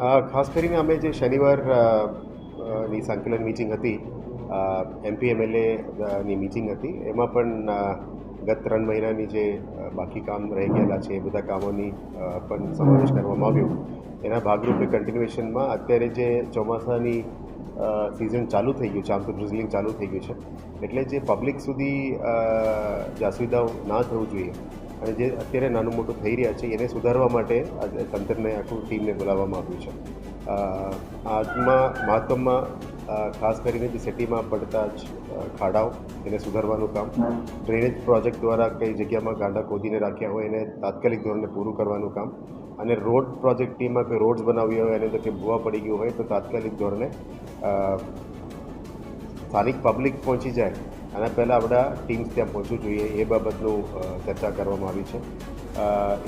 ખાસ કરીને અમે જે શનિવારની સંકલન મિટિંગ હતી એમપી એમએલએ ની મિટિંગ હતી, એમાં પણ ગત ત્રણ મહિનાની જે બાકી કામ રહી ગયેલા છે, એ બધા કામોની પણ સમાવેશ કરવામાં આવ્યો. એના ભાગરૂપે કન્ટિન્યુએશનમાં અત્યારે જે ચોમાસાની સિઝન ચાલુ થઈ ગયું છે, આમ તો ડ્રિઝલિંગ ચાલુ થઈ ગયું છે, એટલે જે પબ્લિક સુધી જે અસુવિધાઓ ના થવું જોઈએ અને જે અત્યારે નાનું મોટું થઈ રહ્યા છે એને સુધારવા માટે આજે તંત્રને આખું ટીમને બોલાવવામાં આવ્યું છે. આજમાં મહત્વમાં ખાસ કરીને જે સિટીમાં પડતા જ ખાડાઓ એને સુધારવાનું કામ ડ્રેનેજ પ્રોજેક્ટ દ્વારા કઈ જગ્યામાં ગાંડા ખોદીને રાખ્યા હોય એને તાત્કાલિક ધોરણે પૂરું કરવાનું કામ અને રોડ પ્રોજેક્ટ ટીમમાં કોઈ રોડ્સ બનાવી હોય એને તો કે ભૂવા પડી ગયું હોય તો તાત્કાલિક ધોરણે સ્થાનિક પબ્લિક પહોંચી જાય આના પહેલાં આપણા ટીમ્સ ત્યાં પહોંચવું જોઈએ, એ બાબતનું ચર્ચા કરવામાં આવી છે.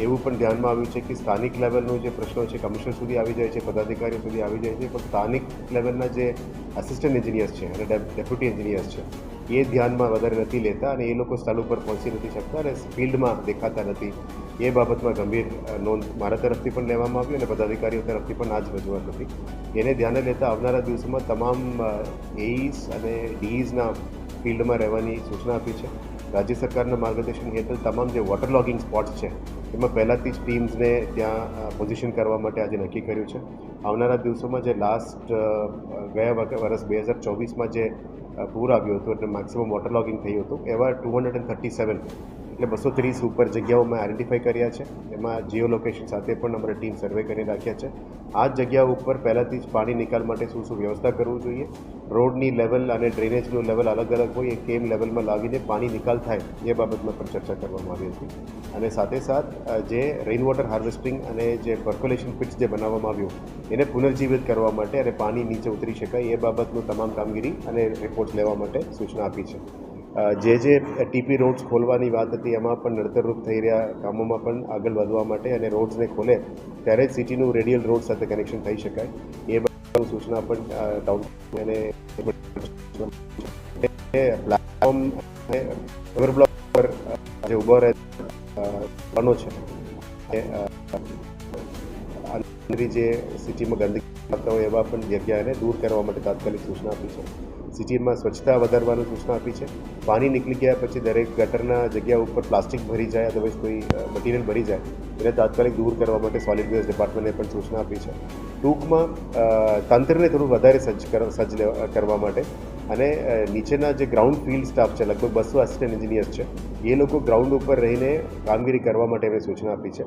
એવું પણ ધ્યાનમાં આવ્યું છે કે સ્થાનિક લેવલનો જે પ્રશ્નો છે કમિશનર સુધી આવી જાય છે, પદાધિકારીઓ સુધી આવી જાય છે, પણ સ્થાનિક લેવલના જે આસિસ્ટન્ટ એન્જિનિયર્સ છે અને ડેપ- ડેપ્યુટી એન્જિનિયર્સ છે, એ ધ્યાનમાં વધારે નથી લેતા અને એ લોકો સ્થળ ઉપર પહોંચી નથી શકતા અને ફિલ્ડમાં દેખાતા નથી. એ બાબતમાં ગંભીર નોંધ મારા તરફથી પણ લેવામાં આવી અને પદાધિકારીઓ તરફથી પણ આ જ રજૂઆત હતી. એને ધ્યાને લેતા આવનારા દિવસોમાં તમામ એઈસ અને ડીઈઝના ફિલ્ડમાં રહેવાની સૂચના આપી છે. રાજ્ય સરકારના માર્ગદર્શન હેઠળ તમામ જે વોટર લોગિંગ સ્પોટ્સ છે, એમાં પહેલાંથી જ ટીમ્સને ત્યાં પોઝિશન કરવા માટે આજે નક્કી કર્યું છે. આવનારા દિવસોમાં જે લાસ્ટ ગયા વર્ષ બે હજાર ચોવીસમાં જે પૂર આવ્યું હતું, એટલે મેક્સિમમ વોટર લોગિંગ થયું હતું, એવા two hundred and thirty seven એટલે બસો ત્રીસ ઉપર જગ્યાઓ અમે આઈડેન્ટિફાઈ કર્યા છે. એમાં જીઓ લોકેશન સાથે પણ અમારે ટીમ સર્વે કરી રાખ્યા છે. આ જ જગ્યા ઉપર પહેલાંથી જ પાણી નિકાલ માટે શું શું વ્યવસ્થા કરવું જોઈએ? રોડની લેવલ અને ડ્રેનેજનું લેવલ અલગ અલગ હોય, એ કેમ લેવલમાં લાવીને પાણી નિકાલ થાય, એ બાબતમાં પણ ચર્ચા કરવામાં આવી હતી. અને સાથે સાથ જે રેઇન વોટર હાર્વેસ્ટિંગ અને જે પર્કોલેશન પિટ્સ જે બનાવવામાં આવ્યું, એને પુનર્જીવિત કરવા માટે અને પાણી નીચે ઉતરી શકાય, એ બાબતનું તમામ કામગીરી અને રિપોર્ટ્સ લેવા માટે સૂચના આપી છે. જે જે ટીપી રોડ્સ ખોલવાની વાત હતી, એમાં પણ નડતરરૂપ થઈ રહ્યા કામોમાં પણ આગળ વધવા માટે અને રોડ્સને ખોલે ત્યારે જ સિટીનું રેડિયલ રોડ સાથે કનેક્શન થઈ શકાય. એ બધા સૂચના પણ ટાઉન અને પ્લેટફોર્મ અને રિવર બ્લોક પર જે ઊભો રહે બનો છે. જે સિટીમાં ગંદકી આવતા હોય એવા પણ જગ્યાને દૂર કરવા માટે તાત્કાલિક સૂચના આપી છે. સિટીમાં સ્વચ્છતા વધારવાની સૂચના આપી છે. પાણી નીકળી ગયા પછી દરેક ગટરના જગ્યા ઉપર પ્લાસ્ટિક ભરી જાય અદરવાઇઝ કોઈ મટીરિયલ ભરી જાય. એને તાત્કાલિક દૂર કરવા માટે સોલિડ વેસ્ટ ડિપાર્ટમેન્ટે પણ સૂચના આપી છે. ટૂંકમાં તંત્રને થોડું વધારે સજ્જ સજ્જ કરવા માટે અને નીચેના જે ગ્રાઉન્ડ ફિલ્ડ સ્ટાફ છે, લગભગ બસો આસિસ્ટન્ટ એન્જિનિયર્સ છે, એ લોકો ગ્રાઉન્ડ ઉપર રહીને કામગીરી કરવા માટે એમણે સૂચના આપી છે.